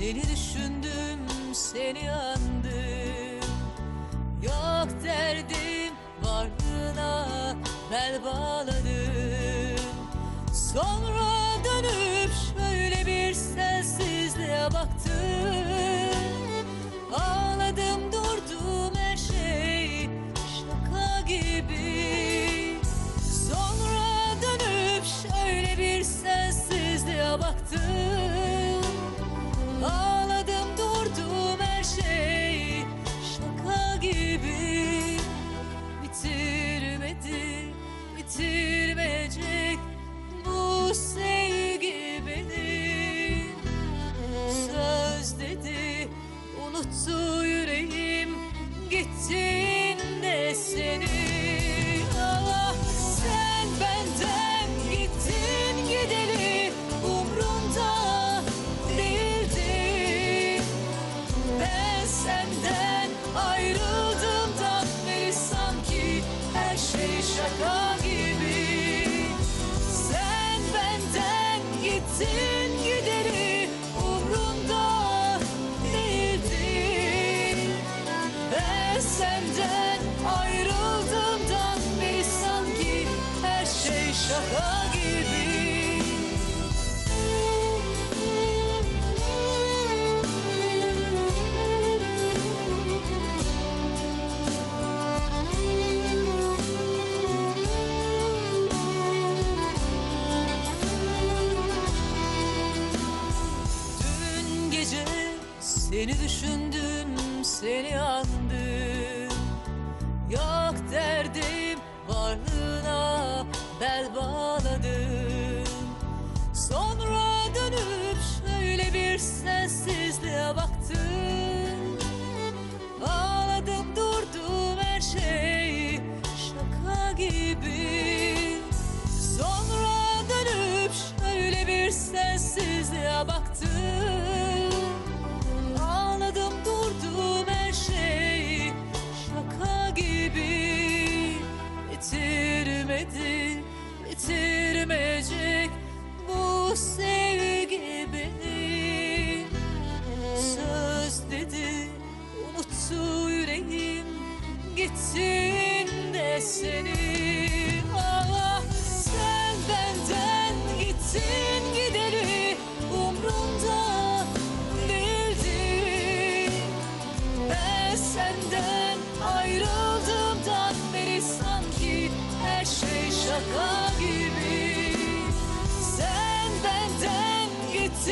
Seni düşündüm, seni andım. Yok derdim varlığına bel bağladım. Sonra bitirmedi, bitirmeyecek bu sevgi beni. Söz dedi, unuttu yüreğim gittiğinde seni. şaka gibi. Dün gece seni düşündüm, seni andım. bel bağladım Sonra dönüp şöyle bir sensizliğe baktım Ağladım durdum her şey şaka gibi. Sonra dönüp şöyle bir sensizliğe baktım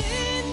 sin